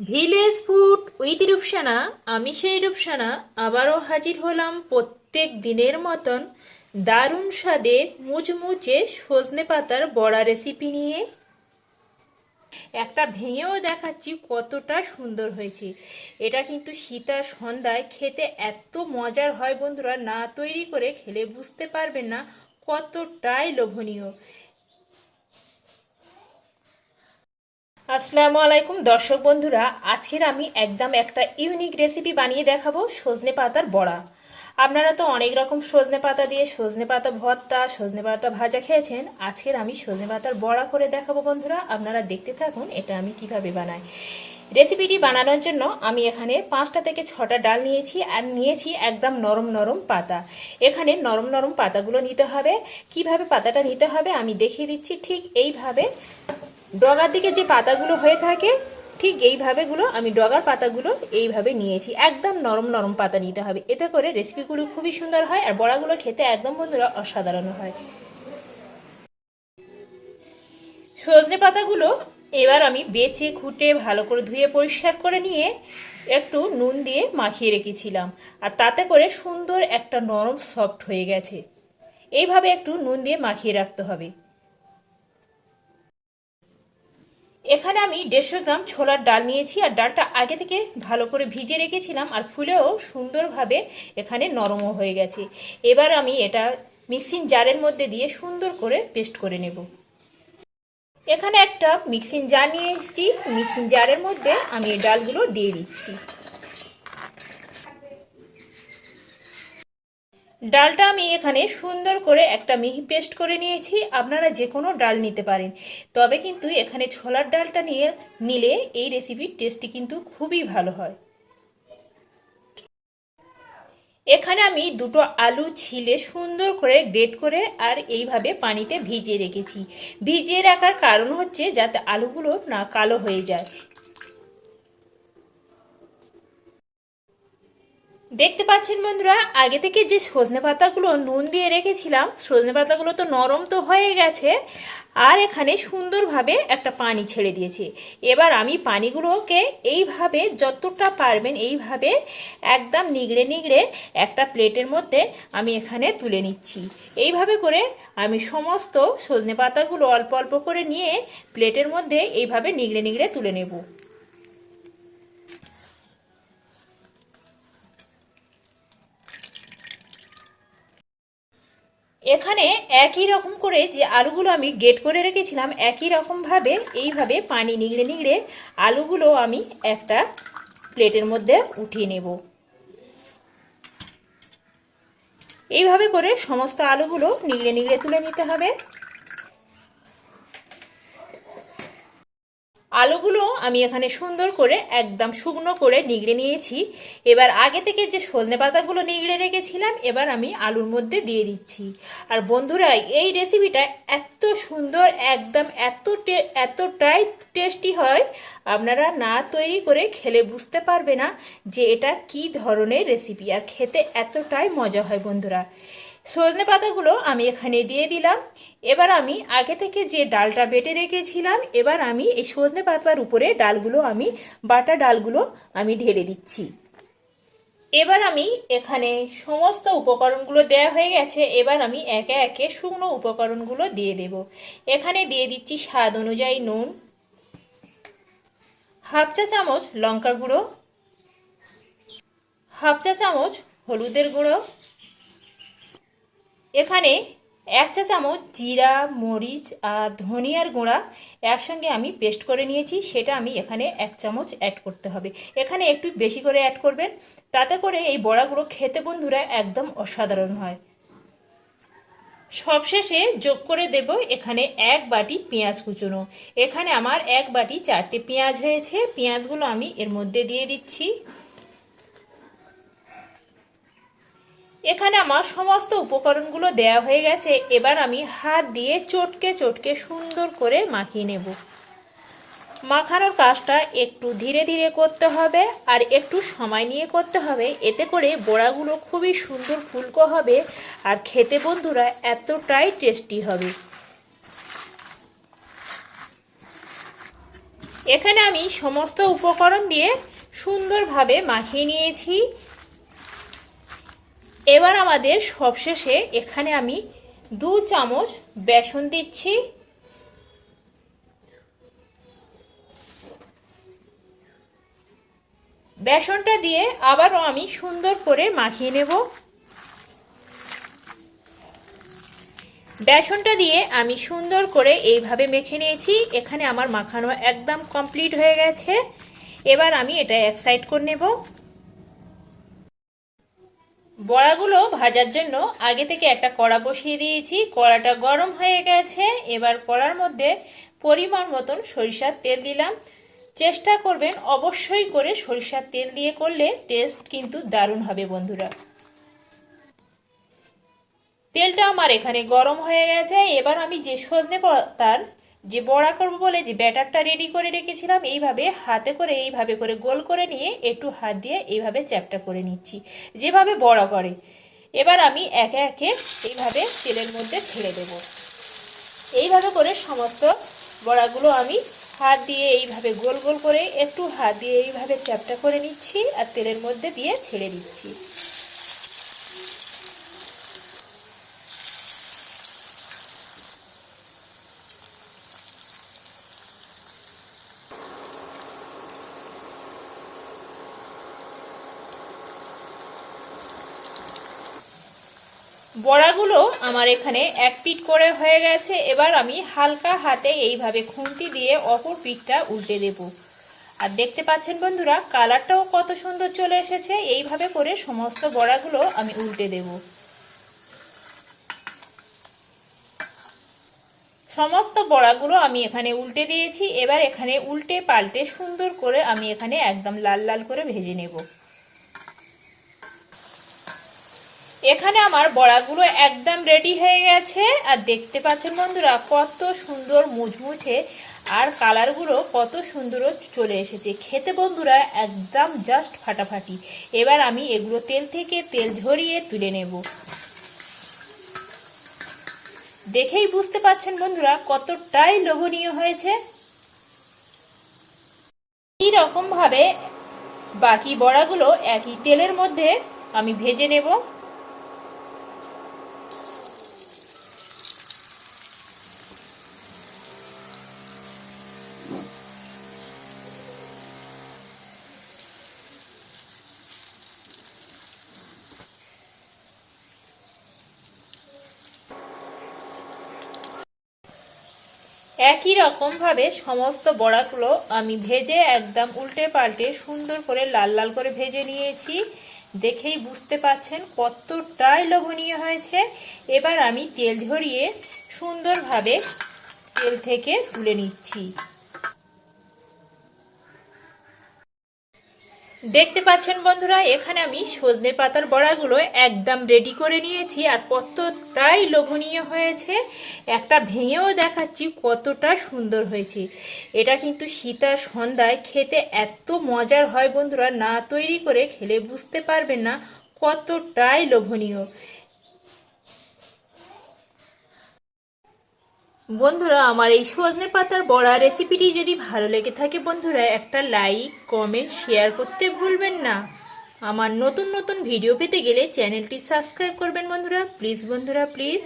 Village food with Rupsana, আমি সেই রূপসানা, আবারও হাজির হলাম প্রত্যেক দিনের মতন দারুণ স্বাদের মুচমুচে সজনে পাতার বড়া রেসিপি নিয়ে। একটা ভেঙেও দেখাচ্ছি কতটা সুন্দর হয়েছে। এটা কিন্তু শীতার সন্ধ্যায় খেতে এত মজার হয় বন্ধুরা, না তৈরি করে খেলে বুঝতে পারবেন না কতটাই লোভনীয়। আসসালামু আলাইকুম, দর্শক বন্ধুরা, আজকের আমি একদম একটা ইউনিক রেসিপি বানিয়ে দেখাবো, সজনে পাতার বড়া। আপনারা তো অনেক রকম সজনে পাতা দিয়ে সজনে পাতা ভর্তা, সজনে পাতা ভাজা খেয়েছেন, আজকের আমি সজনে পাতার বড়া করে দেখাবো বন্ধুরা, আপনারা দেখতে থাকুন এটা আমি কীভাবে বানাই। রেসিপিটি বানানোর জন্য আমি এখানে পাঁচটা থেকে ছটা ডাল নিয়েছি, আর নিয়েছি একদম নরম নরম পাতা। এখানে নরম নরম পাতাগুলো নিতে হবে। কীভাবে পাতাটা নিতে হবে আমি দেখিয়ে দিচ্ছি, ঠিক এইভাবে ডগার দিকে যে পাতাগুলো হয়ে থাকে, ঠিক এইভাবেগুলো আমি ডগার পাতাগুলো এইভাবে নিয়েছি। একদম নরম নরম পাতা নিতে হবে। এতে করে রেসিপিগুলো খুবই সুন্দর হয় আর বড়াগুলো খেতে একদম বন্ধুরা অসাধারণ হয়। সজনে পাতাগুলো এবার আমি বেছে, খুঁটে, ভালো করে ধুয়ে, পরিষ্কার করে নিয়ে একটু নুন দিয়ে মাখিয়ে রেখেছিলাম। আর তাতে করে সুন্দর একটা নরম সফট হয়ে গেছে। এইভাবে একটু নুন দিয়ে মাখিয়ে রাখতে হবে। এখানে আমি দেড়শো গ্রাম ছোলার ডাল নিয়েছি আর ডালটা আগে থেকে ভালো করে ভিজে রেখেছিলাম আর ফুলেও সুন্দরভাবে এখানে নরমও হয়ে গেছে। এবার আমি এটা মিক্সিং জারের মধ্যে দিয়ে সুন্দর করে পেস্ট করে নেব। এখানে একটা মিক্সিং জার নিয়ে এসেছি। মিক্সিং জারের মধ্যে আমি এই ডালগুলো দিয়ে দিচ্ছি। ডালটা আমি এখানে সুন্দর করে একটা মিহি পেস্ট করে নিয়েছি। আপনারা যে কোনো ডাল নিতে পারেন। তবে কিন্তু এখানে ছোলার ডালটা নিয়ে, নিলে এই রেসিপির টেস্টটি কিন্তু খুবই ভালো হয়। এখানে আমি দুটো আলু ছিলে সুন্দর করে গ্রেট করে আর এইভাবে পানিতে ভিজিয়ে রেখেছি। ভিজিয়ে রাখার কারণ হচ্ছে যাতে আলুগুলো না কালো হয়ে যায়। দেখতে পাচ্ছেন বন্ধুরা, আগে থেকে যে সজনে পাতাগুলো নুন দিয়ে রেখেছিলাম, সজনে পাতাগুলো তো নরম তো হয়ে গেছে, আর এখানে সুন্দরভাবে একটা পানি ছেড়ে দিয়েছে। এবার আমি পানিগুলোকে এইভাবে যতটা পারবেন এইভাবে একদম নিগড়ে নিগড়ে একটা প্লেটের মধ্যে আমি এখানে তুলে নিচ্ছি। এইভাবে করে আমি সমস্ত সজনে পাতাগুলো অল্প অল্প করে নিয়ে প্লেটের মধ্যে এইভাবে নিগড়ে নিগড়ে তুলে নেব। এখানে একই রকম করে যে আলুগুলো আমি গেট করে রেখেছিলাম, একই রকমভাবে এইভাবে পানি নিগড়ে নিগড়ে আলুগুলো আমি একটা প্লেটের মধ্যে উঠিয়ে নেব। এইভাবে করে সমস্ত আলুগুলো নিগড়ে নিগড়ে তুলে নিতে হবে। আলুগুলো আমি এখানে সুন্দর করে একদম শুকনো করে নিগড়ে নিয়েছি। এবার আগে থেকে যে সজনে পাতাগুলো নিগড়ে রেখেছিলাম, এবার আমি আলুর মধ্যে দিয়ে দিচ্ছি। আর বন্ধুরা, এই রেসিপিটা এত সুন্দর, একদম এত এতটাই টেস্টি হয়। আপনারা না তৈরি করে খেলে বুঝতে পারবে না যে এটা কি ধরনের রেসিপি আর খেতে এতটাই মজা হয় বন্ধুরা। সজনে পাতাগুলো আমি এখানে দিয়ে দিলাম। এবার আমি আগে থেকে যে ডালটা বেটে রেখেছিলাম, এবার আমি এই সজনে পাতার উপরে ডালগুলো আমি, বাটা ডালগুলো আমি ঢেলে দিচ্ছি। এবার আমি এখানে সমস্ত উপকরণগুলো দেওয়া হয়ে গেছে, এবার আমি একে একে শুকনো উপকরণগুলো দিয়ে দেব। এখানে দিয়ে দিচ্ছি স্বাদ অনুযায়ী নুন, হাফ চা চামচ লঙ্কা গুঁড়ো, হাফ চা চামচ হলুদের গুঁড়ো এখানে এক চা চামচ জিরা, মরিচ আর ধনিয়ার গুঁড়া একসঙ্গে আমি পেস্ট করে নিয়েছি। সেটা আমি এখানে এক চামচ অ্যাড করতে হবে। এখানে একটু বেশি করে অ্যাড করবেন। তাতে করে এই বড়াগুলো খেতে বন্ধুরা একদম অসাধারণ হয়। সবশেষে যোগ করে দেব এখানে এক বাটি পেঁয়াজ কুচুনো। এখানে আমার এক বাটি চারটে পেঁয়াজ হয়েছে। পেঁয়াজগুলো আমি এর মধ্যে দিয়ে দিচ্ছি। এখানে আমার সমস্ত উপকরণগুলো দেয়া হয়ে গেছে। এবার আমি হাত দিয়ে চটকে চটকে সুন্দর করে মাখিয়ে নেব। মাখানোর কাজটা একটু ধীরে ধীরে করতে হবে আর একটু সময় নিয়ে করতে হবে। এতে করে বড়াগুলো খুবই সুন্দর ফুলকো হবে আর খেতে বন্ধুরা এতটাই টেস্টি হবে। এখানে আমি সমস্ত উপকরণ দিয়ে সুন্দরভাবে মাখিয়ে নিয়েছি। এবার আমাদের সবশেষে এখানে আমি দু চামচ বেসন দিচ্ছি। বেসনটা দিয়ে আবারও আমি সুন্দর করে মাখিয়ে নেব। বেসনটা দিয়ে আমি সুন্দর করে এইভাবে মেখে নিয়েছি। এখানে আমার মাখানো একদম কমপ্লিট হয়ে গেছে। এবার আমি এটা এক সাইড করে নেব। বড়াগুলো ভাজার জন্য আগে থেকে একটা কড়া বসিয়ে দিয়েছি। কড়াটা গরম হয়ে গেছে। এবার কড়ার মধ্যে পরিমাণ মতন সরিষার তেল দিলাম। চেষ্টা করবেন অবশ্যই করে সরিষার তেল দিয়ে করলে টেস্ট কিন্তু দারুণ হবে বন্ধুরা। তেলটা আমার এখানে গরম হয়ে গেছে। এবার আমি যে সজনে পাতার যে বড়া করব বলে যে ব্যাটারটা রেডি করে রেখেছিলাম, এইভাবে হাতে করে, এইভাবে করে গোল করে নিয়ে একটু হাত দিয়ে এইভাবে চ্যাপটা করে নিচ্ছি। যেভাবে বড়া করে। এবার আমি একে একে এইভাবে তেলের মধ্যে ছেড়ে দেব। এইভাবে করে সমস্ত বড়াগুলো আমি হাত দিয়ে এইভাবে গোল গোল করে একটু হাত দিয়ে এইভাবে চ্যাপটা করে নিচ্ছি আর তেলের মধ্যে দিয়ে ছেড়ে দিচ্ছি। বড়াগুলো আমার এখানে এক পিট করে হয়ে গেছে। এবার আমি হালকা হাতে এইভাবে খুন্তি দিয়ে অপর পিঠটা উল্টে দেব। আর দেখতে পাচ্ছেন বন্ধুরা, কালারটাও কত সুন্দর চলে এসেছে। এইভাবে করে সমস্ত বড়াগুলো আমি উল্টে দেব। সমস্ত বড়াগুলো আমি এখানে উল্টে দিয়েছি। এবার এখানে উল্টে পাল্টে সুন্দর করে আমি এখানে একদম লাল লাল করে ভেজে নেব। এখানে আমার বড়াগুলো একদম রেডি হয়ে গেছে। আর দেখতে পাচ্ছেন বন্ধুরা, কত সুন্দর মুচমুচে আর কালারগুলো কত সুন্দর চলে এসেছে। খেতে বন্ধুরা, একদম জাস্ট ফাটাফাটি। এবার আমি এগুলো তেল থেকে তেল ঝরিয়ে তুলে নেব। দেখেই বুঝতে পাচ্ছেন বন্ধুরা, কতটাই লোভনীয় হয়েছে। এই রকমভাবে বাকি বড়াগুলো একই তেলের মধ্যে আমি ভেজে নেব। একই রকমভাবে সমস্ত বড়াগুলো আমি ভেজে একদম উল্টে পাল্টে সুন্দর করে লাল লাল করে ভেজে নিয়েছি। দেখেই বুঝতে পাচ্ছেন কতটাই লোভনীয় হয়েছে। এবার আমি তেল ঝরিয়ে সুন্দরভাবে তেল থেকে তুলে নিচ্ছি। দেখতে পাচ্ছেন বন্ধুরা, এখানে আমি সজনে পাতার বড়াগুলো একদম রেডি করে নিয়েছি আর কতটাই লোভনীয় হয়েছে। একটা ভেঙেও দেখাচ্ছি কতটা সুন্দর হয়েছে। এটা কিন্তু সীতা সন্ধ্যায় খেতে এত মজার হয় বন্ধুরা, না তৈরি করে খেলে বুঝতে পারবেন না কতটাই লোভনীয়। বন্ধুরা, আমার এই সজনে পাতার বড়া রেসিপিটি যদি ভালো লেগে থাকে বন্ধুরা, একটা লাইক কমেন্ট শেয়ার করতে ভুলবেন না। আমার নতুন নতুন ভিডিও পেতে গেলে চ্যানেলটি সাবস্ক্রাইব করবেন বন্ধুরা। প্লিজ বন্ধুরা প্লিজ